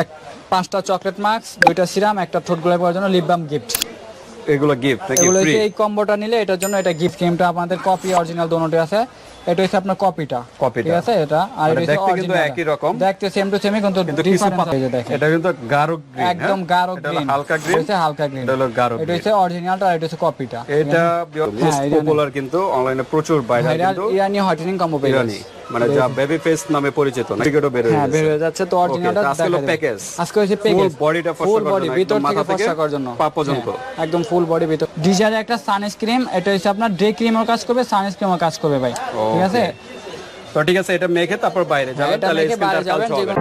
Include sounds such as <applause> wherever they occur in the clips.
এক পাঁচটা chocolate mask দুইটা সিরাম একটা ঠোঁট গোলাপ করার জন্য লিপ বাম গিফট এগুলো গিফট এগুলো এই কম্বোটা নিলে এটার জন্য এটা গিফট ক্রিমটা আমাদের কপি অরিজিনাল দোনোটি আছে। এটা হচ্ছে আপনার কপিটা। ঠিক আছে? এটা। আর মানে এটা দেখতে কিন্তু একই রকম। দেখতে সেম টু সেমই কিন্তু আছে, দেখেন। এটা কিন্তু গাঢ় গ্রিন একদম গাঢ় গ্রিন হালকা গ্রিন হচ্ছে হালকা গ্রিন এটা হলো গাঢ় এটা হচ্ছে অরিজিনালটা আর এটা হচ্ছে কপিটা। এটা হ্যাঁ, পপুলার কিন্তু অনলাইনে প্রচুর বাইরে কিন্তু ইরানি হোয়াইটেনিং কম্বো পেয়ে মানে যা বেবি ফেস নামে পরিচিত না? টিকেটও বের হয়ে হ্যাঁ বের হয়ে যাচ্ছে। তো অরিজিনালটা আজকে হলো package। আজকে হচ্ছে ফুল প্যাকেজ বডিটা ফুল বডি ভিতর থেকে ফর্সা করার জন্য। পা পর্যন্ত। হ্যাঁ, একদম ফুল বডি ভিতর। একটা সানস্ক্রিন এটা হচ্ছে আপনার ডে ক্রিমের কাজ করবে সানস্ক্রিমও কাজ করবে ভাই। ঠিক আছে? তো ঠিক আছে এটা মেখে তারপর বাইরে যাবেন হ্যাঁ, তাহলে স্কিনটা কালচে হবে।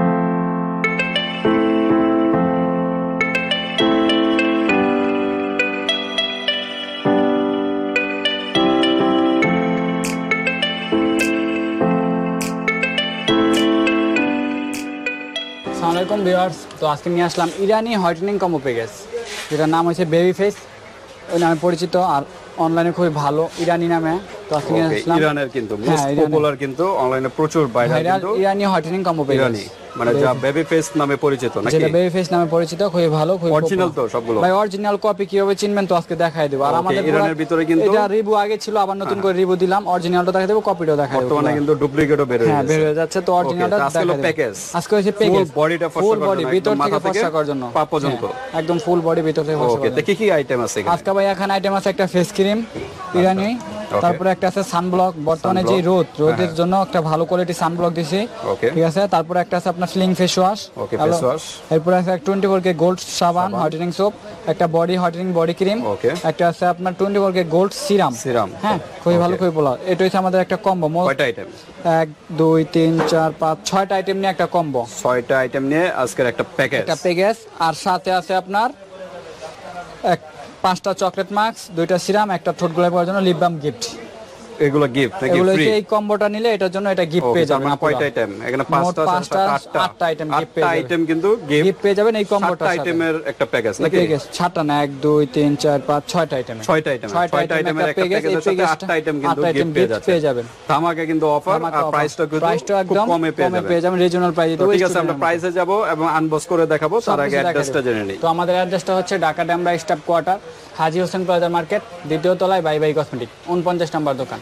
আলাইকুম ভিউয়ার্স তো আজকে নিয়ে আসলাম ইরানি হোয়াইটেনিং কম্বো প্যাকেজ যেটার নাম হচ্ছে বেবি ফেস ওই নামে পরিচিত আর অনলাইনে খুবই ভালো ইরানি নামে। ইরানের কিন্তু হ্যাঁ, মোস্ট ইরানের। পপুলার কিন্তু অনলাইনে প্রচুর বাইরে কিন্তু Irani whitening combo page Irani মানে যা বেবি ফেস নামে পরিচিত নাকি? যেটা বেবি ফেস নামে পরিচিত খুবই ভালো খুবই অরিজিনাল তো সবগুলো। ভাই অরিজিনাল কপি কীভাবে চিনবেন তো আজকে দেখাই দেবো। আর আমাদের ইরানের ভিতরে কিন্তু- এটা রিভিউ আগে ছিল আবার নতুন করে রিভিউ দিলাম। অরিজিনালটা দেখাই দেবো কপিটাও দেখাই দেবো বর্তমানে কিন্তু ডুপ্লিকেটও বের হয়ে হ্যাঁ বের হয়ে যাচ্ছে তো অরিজিনালটা দেখাই দেবো। package। আজকে হচ্ছে প্যাকেজ bodyটা ফর্সা ফুল বডি ভিতর থেকে করার জন্য। পা পর্যন্ত। হ্যাঁ, একদম ফুল বডি ভিতর থেকে ওকে তো কি কি আইটেম আছে আজকে ভাই এখানে আইটেম আছে একটা ফেস ক্রিম ইরানি তারপরে একটা আছে সানব্লক বর্তমানে যে রোদ রোদের জন্য একটা ভালো কোয়ালিটি সানব্লক দিছি. ঠিক আছে? তারপরে একটা আছে আপনার sling face wash Okay, face wash। এরপরে আছে টোয়েন্টি ফোর কে গোল্ড সাবান হোয়াইটেনিং সোপ একটা body whitening body cream okay একটা আছে আপনার twenty four K gold serum serum হ্যাঁ খুবই ভালো খুবই ভালো। এটা হচ্ছে আমাদের একটা কম্বো কয়টা আইটেম এক দুই তিন চার পাঁচ ছয়টা আইটেম নিয়ে একটা কম্বো ছয়টা আইটেম নিয়ে আজকের একটা প্যাকেজ একটা প্যাকেজ আর সাথে আছে আপনার এক পাঁচটা চকলেট মাস্ক দুইটা সিরাম একটা ঠোঁট গোলাপ করার জন্য লিপ বাম গিফট এগুলো গিফট এগুলো এই কম্বোটা নিলে এটার জন্য এটা গিফট পেয়ে যাবেন মানে আপনারা। কয়টা আইটেম এখানে পাঁচটা পাঁচটা, আটটা gift আটটা পেয়ে যাবেন। আইটেম কিন্তু গিফট গিফট পেয়ে যাবেন এই কম্বোটার সাথে। আইটেমের একটা প্যাকেজ নাকি? প্যাকেজ সাতটা না এক দুই তিন চার পাঁচ ছয়টা আইটেম ছয়টা আইটেম ছয়টা আইটেমের একটা সাথে আটটা আইটেম কিন্তু গিফট পেয়ে যাবেন। ধামাকা কিন্তু অফার আর প্রাইসটা কিন্তু প্রাইসটা একদম কমে পেয়ে যাবেন রিজনাল প্রাইসে তো ঠিক আছে আমরা প্রাইসে যাব এবং আনবক্স করে দেখাবো তার আগে অ্যাড্রেসটা জেনে নিই। তো আমাদের অ্যাড্রেসটা হচ্ছে Dhaka Demra staff quarter Haji Hossain plaza market দ্বিতীয় তলায় বাই বাই কসমেটিক উনপঞ্চাশ নাম্বার দোকান।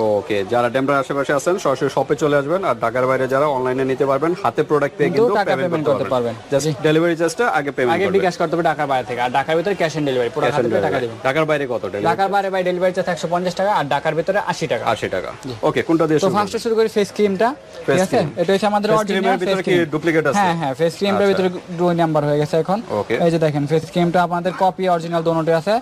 ওকে যারা ডেমরা আশেপাশে আছেন সরাসরি শপে চলে আসবেন আর ঢাকার বাইরে যারা অনলাইনে নিতে পারবেন হাতে প্রোডাক্ট পেয়ে কিন্তু পেমেন্ট করতে পারবেন। জাস্ট ডেলিভারি চার্জটা আগে পেমেন্ট আগে বিকাশ করতে হবে ঢাকার বাইরে থেকে। আর ঢাকার ভিতরে ক্যাশ অন ডেলিভারি পুরো হাতে টাকা দেবেন। ঢাকার বাইরে কত ডেলিভারি ঢাকার বাইরে বাই ডেলিভারি চার্জ একশো পঞ্চাশ টাকা আর ঢাকার ভিতরে আশি টাকা। আশি টাকা। ওকে কোনটা দিয়ে তো ফার্স্টে শুরু করি ফেস ক্রিমটা ঠিক আছে? এটা হচ্ছে আমাদের অরিজিনাল cream এর ভিতরে আছে? হ্যাঁ হ্যাঁ ফেস ক্রিমটার ভিতরে দুই নাম্বার হয়ে গেছে এখন. এই যে দেখেন ফেস ক্রিমটা আমাদের কপি অরিজিনাল দোনোটি আছে।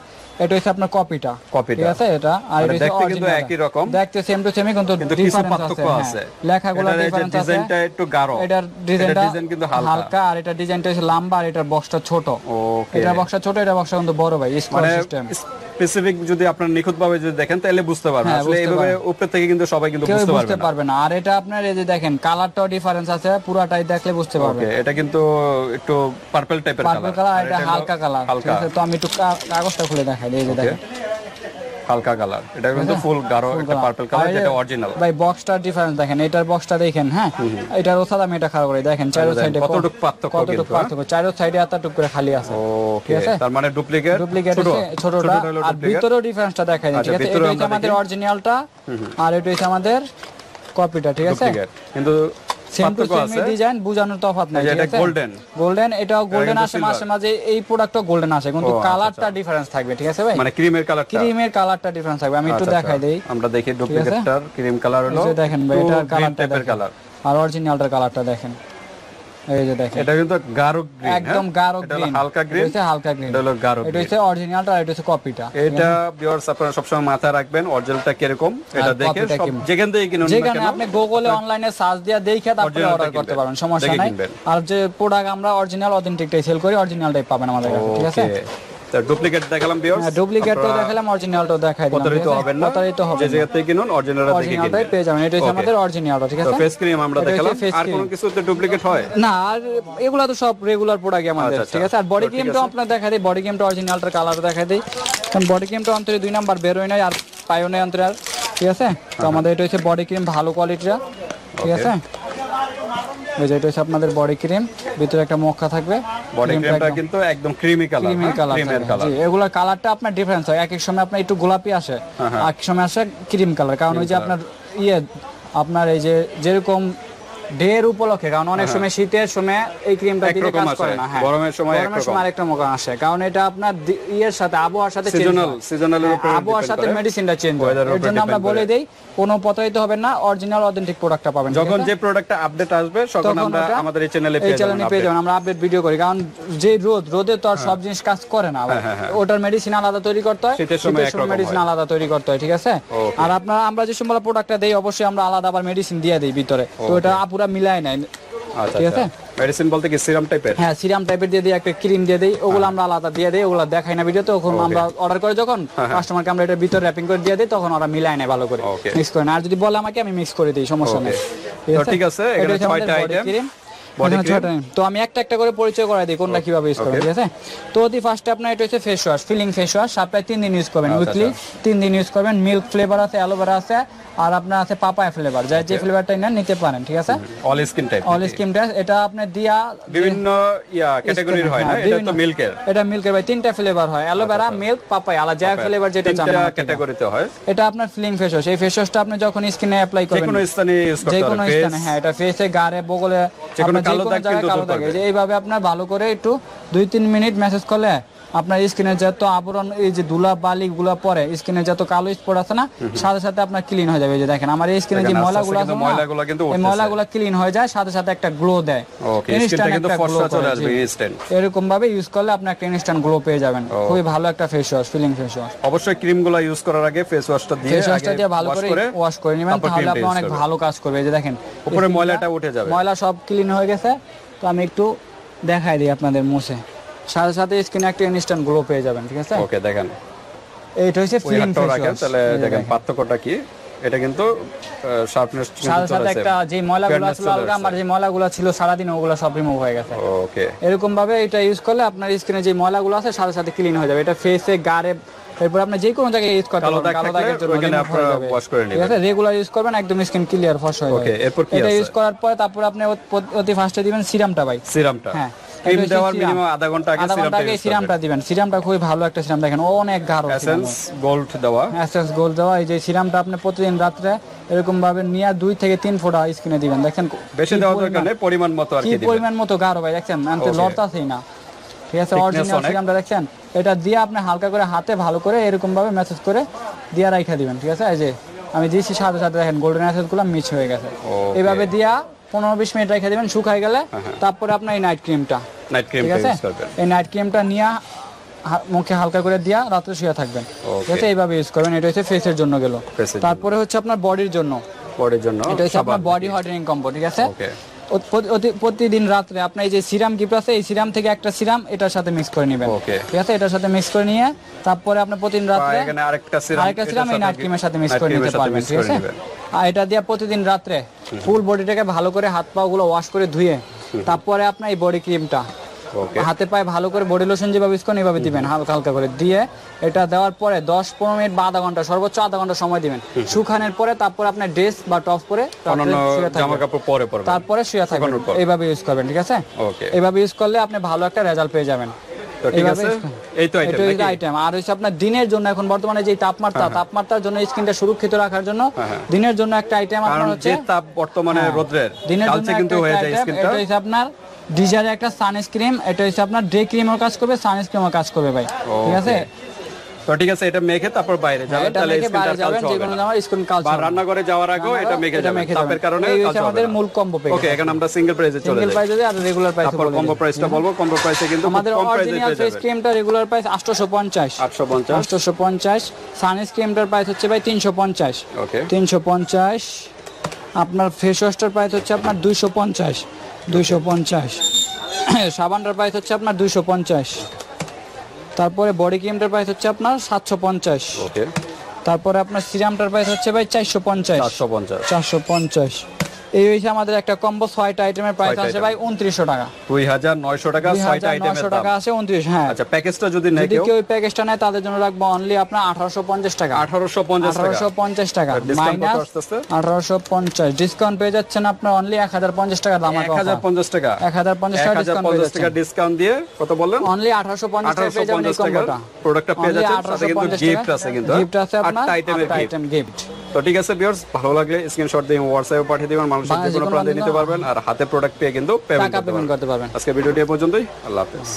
এটা হচ্ছে আপনার কপিটা Copy টা। ঠিক আছে? এটা আর মানে এটা দেখতে কিন্তু একই রকম। দেখতে সেম টু সেমই কিন্তু কিন্তু কিছু পার্থক্য। আছে লেখাগুলো এটার এই যে ডিফারেন্স আছে। ডিজাইনটা একটু গাঢ়। এটার ডিজাইনটা ডিজাইন কিন্তু হালকা। আর এটা ডিজাইনটা লম্বা আর এটার বক্সটা ছোট। ওকে এটা বক্সটা ছোট এটা বক্সটা কিন্তু বড় ভাই স্কোয়ার মানে সিস্টেম স্পেসিফিক যদি আপনার নিখুঁতভাবে যদি দেখেন তাহলে বুঝতে পারবেন। হ্যাঁ, আসলে এইভাবে উপর থেকে কিন্তু সবাই কিন্তু বুঝতে পারবে না। পারবে না। আর এটা আপনার এই যে দেখেন কালারটাও ডিফারেন্স আছে পুরাটাই দেখলে বুঝতে পারবে এটা কিন্তু একটু পার্পল টাইপের পার্পল কালার এটা হালকা কালার তো আমি একটু কাগজটা খুলে দেখাই এই যে দেখেন। হালকা কালার। এটা কিন্তু ফুল গাঢ় একটা পার্পল কালার যেটা অরিজিনাল ভাই বক্সটার ডিফারেন্স দেখেন এটার বক্সটা দেখেন হ্যাঁ? এটার ওসাদ আমি এটা খারাপ করে দেখেন চারো সাইডে কতটুক পার্থক্য কতটুকু পার্থক্য? চারো সাইডে এতটুকু করে খালি আছে। ঠিক আছে? তার মানে ডুপ্লিকেট ডুপ্লিকেট ছোটটা আর। ভিতরেও ডিফারেন্সটা দেখাই আচ্ছা, ঠিক আছে? এটা হচ্ছে আমাদের অরিজিনালটা আর এটা হচ্ছে আমাদের কপিটা ঠিক আছে? কিন্তু ডিজাইন বুঝানোর তফাৎ নাই এটা গোল্ডেন এটাও গোল্ডেন আসে মাঝে মাঝে এই প্রোডাক্টও গোল্ডেন আসে কিন্তু ও, আচ্ছা, কালারটা ডিফারেন্স থাকবে ঠিক আছে ভাই? মানে ক্রিমের কালারটা ক্রিমের কালারটা ডিফারেন্স থাকবে আমি একটু দেখাই দেই। আমরা দেখি ডুপ্লিকেটটার ক্রিম কালার হলো এই দেখেন ভাই কালারটা দেখেন। কালার আর অরিজিনালটার কালারটা দেখেন। এই যে দেখেন। এটা কিন্তু গাঢ় গ্রিন একদম গাঢ় গ্রিন হালকা গ্রিন হচ্ছে হালকা গ্রিন এটা হলো গাঢ় এটা হচ্ছে অরিজিনালটা আর এটা হচ্ছে কপিটা এটা ভিউয়ার্স আপনারা সবসময় মাথায় রাখবেন অরিজিনালটা কীরকম এটা দেখে। যেখান থেকে কিনুন যেখানে আপনি গুগলে অনলাইনে সার্চ দিয়ে দেখে তারপরে অর্ডার করতে কিনবেন। পারবেন সমস্যা নাই। আর যে প্রোডাক্ট আমরা অরিজিনাল অথেন্টিকটাই সেল করি অরিজিনালটাই পাবেন আমাদের কাছে ঠিক আছে? তো ডুপ্লিকেট দেখালাম ভিউয়ার্স হ্যাঁ ডুপ্লিকেটও দেখালাম অরিজিনালটাও দেখাই দিলাম প্রতারিত হবেন না? প্রতারিত হবে যে জায়গা থেকে কিনুন অরিজিনালটা দেখে অরিজিনালটাই পেয়ে যাবেন এটা হচ্ছে আমাদের অরিজিনালটা ঠিক তো ফেস ক্রিম আমরা দেখালাম। আর কোনো কিছুতে ডুপ্লিকেট হয়? না আর এগুলা তো সব রেগুলার প্রোডাক্ট আমাদের আচ্ছা, আচ্ছা। ঠিক আছে? আর বডি। আপনার ক্রিমটা অরিজিনালটার কালার কারণ বডি ক্রিমটা অন্তরে দুই নাম্বার বেরোয় নাই আর পায়ও অন্তরে আর ঠিক আছে? তো আমাদের এটা হচ্ছে বডি ক্রিম ভালো কোয়ালিটির ঠিক আছে? ওই যে এটা হচ্ছে আপনাদের বডি ক্রিম ভিতরে একটা মক্কা থাকবে। বডি ক্রিমটা একদম- কিন্তু একদম ক্রিমি কালার ক্রিমি কালার জি এগুলোর কালারটা আপনার ডিফারেন্স হয়। এক এক সময় আপনার একটু গোলাপি আসে হ্যাঁ, এক সময় আসে ক্রিম কালার কারণ ওই যে আপনার ইয়ে আপনার এই যে যেরকম ডের উপলক্ষে কারণ অনেক সময় শীতের সময় এই ক্রিমটা দিলে হ্যাঁ, কাজ করে না হ্যাঁ। গরমের সময় গরমের একরকম। সময় আরেকটা মকা আসে কারণ এটা আপনার ইয়ের সাথে আবহাওয়ার সাথে সিজনাল হয়। সিজনালের উপর হ্যাঁ, আবহাওয়ার সাথে মেডিসিনটা চেঞ্জ হয়। এর এর জন্য আমরা বলে দেই কোনো প্রতারিত হবে না অরিজিনাল অথেন্টিক প্রোডাক্টটা পাবেন যখন যে প্রোডাক্টটা আপডেট আসবে তখন আমরা আমাদের এই চ্যানেলে পেয়ে চ্যানেলে পেয়ে যাবেন আমরা আপডেট ভিডিও করি কারণ যে রোদ রোদে তো আর সব জিনিস কাজ করে না। হ্যাঁ, হ্যাঁ, হ্যাঁ। ওটার মেডিসিন আলাদা তৈরি করতে হয় শীতের সময় একরকম মেডিসিন আলাদা তৈরি করতে হয় ঠিক আছে? আর আপনারা আমরা যে সময় প্রোডাক্টটা দেই অবশ্যই আমরা আলাদা আবার মেডিসিন দিয়ে দেই ভিতরে। তো এটা আপুরা মিলাই নাই। আচ্ছা ঠিক আচ্ছা। আছে? মেডিসিন বলতে কি সিরাম টাইপের হ্যাঁ সিরাম টাইপের দিয়ে দিই একটা ক্রিম দিয়ে দেই ওগুলো হ্যাঁ। আমরা আলাদা দিয়ে দিই ওগুলো দেখাই না ভিডিওতে তখন আমরা অর্ডার করে যখন কাস্টমারকে আমরা এটা ভিতরে র্যাপিং করে দিয়ে দিই তখন ওরা মিলায় নেয় ভালো করে. মিক্স করে না আর যদি বলে আমাকে আমি মিক্স করে দিই সমস্যা নেই। ঠিক আছে, এখানে এটা ছয়টা body item। তো আমি একটা একটা করে পরিচয় করাই দিই কোনটা কীভাবে ইউজ করবেন ঠিক আছে? তো অতি ফার্স্টে আপনার এটা হচ্ছে face wash peeling face wash সপ্তাহে তিন দিন ইউজ করবেন আচ্ছা, উইকলি তিন দিন ইউজ করবেন মিল্ক ফ্লেভার আছে অ্যালোভেরা আছে আর আপনার আছে পাপায়া ফ্লেভার যে নেন নিতে পারেন ঠিক আছে? All skin type all skin এটা আপনি দিয়া বিভিন্ন ইয়া ক্যাটাগরির হয় না? এটা তো মিল্কের এটা মিল্কের ভাই তিনটা ফ্লেভার হয় অ্যালোভেরা মিল্ক পাপাই আলা যা ফ্লেভার যেটা চান ক্যাটাগরিতে হয়। এটা আপনার ফিলিং ফেস ওয়াশ এই ফেস ওয়াশটা আপনি যখন স্কিনে অ্যাপ্লাই যে করবেন কোনো স্থানে ইউজ যে কোনো স্থানে হ্যাঁ এটা ফেসে গাড়ে বগলে যে কালো দাগ কিন্তু এইভাবে আপনার ভালো করে একটু দুই তিন মিনিট মেসেজ করলে আপনার স্কিনের যত আবরণ এই যে ধুলা বালি গুলা পরে স্কিনে যত কালো স্পট আছে না সাথে সাথে আপনার ক্লিন হয়ে যাবে এই যে দেখেন আমার এই স্কিনে যে ময়লাগুলো আছে কিন্তু ময়লাগুলো কিন্তু এই উঠতেছে। ময়লাগুলো ক্লিন হয়ে যায় সাথে সাথে একটা গ্লো দেয়। ওকে স্কিনটা কিন্তু ফর্সা চলে আসবে ইনস্ট্যান্ট এরকম ভাবে ইউজ করলে আপনি একটা ইনস্ট্যান্ট গ্লো পেয়ে যাবেন। খুবই ভালো একটা face wash peeling face wash অবশ্যই ক্রিমগুলো ইউজ করার আগে ফেস ওয়াশটা দিয়ে ফেস ওয়াশটা দিয়ে ভালো করে ওয়াশ করে নেবেন তাহলে আপনি অনেক ভালো কাজ করবে এই যে দেখেন। উপরে ময়লাটা উঠে যাবে। ময়লা সব ক্লিন হয়ে গেছে তো আমি একটু দেখাই দিই আপনাদের মুছে। সাথে সাথে স্কিনে একটা ইনস্ট্যান্ট গ্লো পেয়ে যাবেন ঠিক আছে? ওকে দেখেন। এইটা হচ্ছে ফিলিং রাখেন তাহলে দেখেন পার্থক্যটা কি? এটা কিন্তু শার্পনেস সাথে সাথে একটা যে ময়লাগুলো ছিল আলগা আমার যে ময়লাগুলো ছিল সারাদিন ওগুলো সব রিমুভ হয়ে গেছে। ওকে। এরকম ভাবে এটা ইউজ করলে আপনার স্কিনে যে ময়লাগুলো আছে সাথে সাথে ক্লিন হয়ে যাবে। এটা ফেসে গারে এরপর আপনি যে কোনো জায়গায় ইউজ করতে পারবেন কালো দাগের জন্য হয়ে আপনারা wash করে ঠিক নেবেন। আছে রেগুলার ইউজ করবেন একদম স্কিন ক্লিয়ার ফস হয়ে যাবে। Okay, এরপর কি আছে? এটা ইউজ করার পরে তারপর আপনি অতি ফার্স্টে দিবেন সিরামটা ভাই। সিরামটা হ্যাঁ। ক্রিম দেওয়ার মিনিমাম আধা ঘণ্টা আগে সিরামটা আগে সিরামটা দিবেন। সিরামটা খুবই ভালো একটা সিরাম দেখেন অনেক গাঢ় এসেন্স গোল্ড দেওয়া। এসেন্স গোল দেওয়া। এই যে সিরামটা আপনি প্রতিদিন রাত্রে এরকম ভাবে নিয়ে দুই থেকে তিন ফোঁটা স্কিনে দিবেন। দেখেন বেশি দরকার নেই পরিমাণ মতো আর কি পরিমাণ মতো গাঢ় ভাই আনতে Okay. লড়তাছেই না। ঠিক আছে অরিজিনাল সিরামটা দেখছেন? এটা দিয়ে আপনি হালকা করে হাতে ভালো করে এরকম ভাবে মেসেজ করে দিয়ে রাইখা দিবেন। ঠিক আছে? এই যে আমি দিয়েছি সাথে সাথে দেখেন গোল্ডেন অ্যাসেসগুলো মিক্স হয়ে গেছে. এইভাবে দিয়া পনেরো বিশ মিনিট রেখে দিবেন শুকাই গেলে তারপরে আপনার এই নাইট ক্রিমটা নাইট ঠিক আছে? এই নাইট ক্রিমটা নিয়ে মুখে হালকা করে দিয়া রাত্রে শুয়ে থাকবেন। ঠিক আছে? এইভাবে ইউজ করবেন। এটা হচ্ছে ফেসের জন্য গেল। তারপরে হচ্ছে আপনার বডির জন্য। বডির জন্য এটা হচ্ছে আপনার বডি হোয়াইটেনিং কম্বো ঠিক আছে? প্রতিদিন রাত্রে আপনার এই যে সিরাম কিপ আছে এই সিরাম থেকে একটা সিরাম এটার সাথে মিক্স করে নেবেন। ঠিক আছে? এটার সাথে মিক্স করে নিয়ে তারপরে আপনি প্রতিদিন রাত্রে আরেকটা সিরাম আরেকটা সিরাম এই নাইট ক্রিমের সাথে মিক্স করে নিতে পারবেন ঠিক আছে? আর এটা দিয়ে প্রতিদিন রাত্রে ফুল বডিটাকে ভালো করে হাত পা গুলো ওয়াশ করে ধুয়ে তারপরে আপনার এই বডি ক্রিমটা হাতে পায়ে ভালো করে বডি লোশন যেভাবে ইউজ করেন এইভাবে দিবেন হালকা হালকা করে দিয়ে এটা দেওয়ার পরে দশ পনেরো মিনিট বা আধা ঘণ্টা সর্বোচ্চ আধা ঘণ্টা সময় দিবেন। শুকানোর পরে তারপর আপনার ড্রেস বা টপ পরে তারপরে শুয়ে থাকবেন এইভাবে ইউজ করবেন ঠিক আছে? ওকে এইভাবে ইউজ করলে আপনি ভালো একটা রেজাল্ট পেয়ে যাবেন। তো ঠিক আছে? এই তো আইটেম হচ্ছে আইটেম আর হচ্ছে আপনার দিনের জন্য এখন বর্তমানে যে তাপমাত্রা তাপমাত্রার জন্য স্কিনটা সুরক্ষিত রাখার জন্য দিনের জন্য একটা আইটেম আপনার হচ্ছে তাপ বর্তমানে রোদ্রের দিনের জন্য কিন্তু হয়ে যায় স্কিনটা এটা হচ্ছে আপনার ডিজার একটা সানস্ক্রিন এটা হচ্ছে আপনার ডে ক্রিমের কাজ করবে সানস্ক্রিমের কাজ করবে ভাই। ঠিক আছে? তো ঠিক আছে এটা মেখে তারপর বাইরে যাবেন তাহলে স্কিনটা কালচে হবে না। স্কিন রান্নাঘরে যাওয়ার আগেও এটা মেখে যাবেন তাপের কারণে কালচে আমাদের মূল কম্বো পেয়ে ওকে এখন আমরা সিঙ্গেল প্রাইসে চলে সিঙ্গেল যাই। প্রাইস আর রেগুলার প্রাইস তারপর কম্বো প্রাইসটা বলব কম্বো প্রাইসে কিন্তু আমাদের অরিজিনাল ফেস ক্রিমটা রেগুলার প্রাইস 850 আটশো পঞ্চাশ। আটশোশো পঞ্চাশ। সানস্ক্রিমটার প্রাইস হচ্ছে ভাই তিনশো পঞ্চাশ। ওকে তিনশো পঞ্চাশ। আপনার ফেস ওয়াশটার প্রাইস হচ্ছে আপনার দুইশো পঞ্চাশ। দুইশো পঞ্চাশ। <coughs> সাবানটার প্রাইস হচ্ছে আপনার দুইশো পঞ্চাশ। তারপরে বডি ক্রিমটার প্রাইস হচ্ছে আপনার সাতশো পঞ্চাশ। ওকে তারপরে আপনার সিরামটার প্রাইস হচ্ছে ভাই চারশো পঞ্চাশ। চারশো পঞ্চাশ। চারশো পঞ্চাশ। এই হয়েছে আমাদের একটা কম্বো ছয়টা আইটেমের প্রাইস আছে ভাই উনত্রিশশো টাকা। দুই হাজার নয়শো টাকা ছয়টা আইটেমের দাম। টাকা আছে উনত্রিশ হ্যাঁ। আচ্ছা প্যাকেজটা যদি নেয় কেউ? কেউ প্যাকেজটা নেয় তাদের জন্য রাখব অনলি আপনার আঠারোশো পঞ্চাশ টাকা। আঠারোশো পঞ্চাশ টাকা। আঠারোশো পঞ্চাশ টাকা। মাইনাস আসতেছে? আঠারোশো পঞ্চাশ। ডিসকাউন্ট পেয়ে যাচ্ছেন আপনার অনলি এক হাজার পঞ্চাশ টাকা দাম এক হাজার পঞ্চাশ টাকা। এক হাজার পঞ্চাশ এক টাকা ডিসকাউন্ট টাকা ডিসকাউন্ট দিয়ে কত বললেন? অনলি আঠারোশো পঞ্চাশ টাকা পেয়ে যাবেন এই কম্বোটা প্রোডাক্টটা পেয়ে যাচ্ছেন সাথে কিন্তু গিফট আছে কিন্তু গিফট আছে আপনার আইটেমের গিফট তো ঠিক আছে ভিউয়ার্স ভালো লাগলে স্ক্রিনশট দিয়ে হোয়াটসঅ্যাপে পাঠিয়ে দিবেন। মানুষের যে কোনো প্রান্তে নিতে পারবেন আর হাতে প্রোডাক্ট পেয়ে কিন্তু পেমেন্ট পেমেন্ট করতে পারবেন। আজকে ভিডিওটি এ পর্যন্তই। আল্লাহ হাফেজ।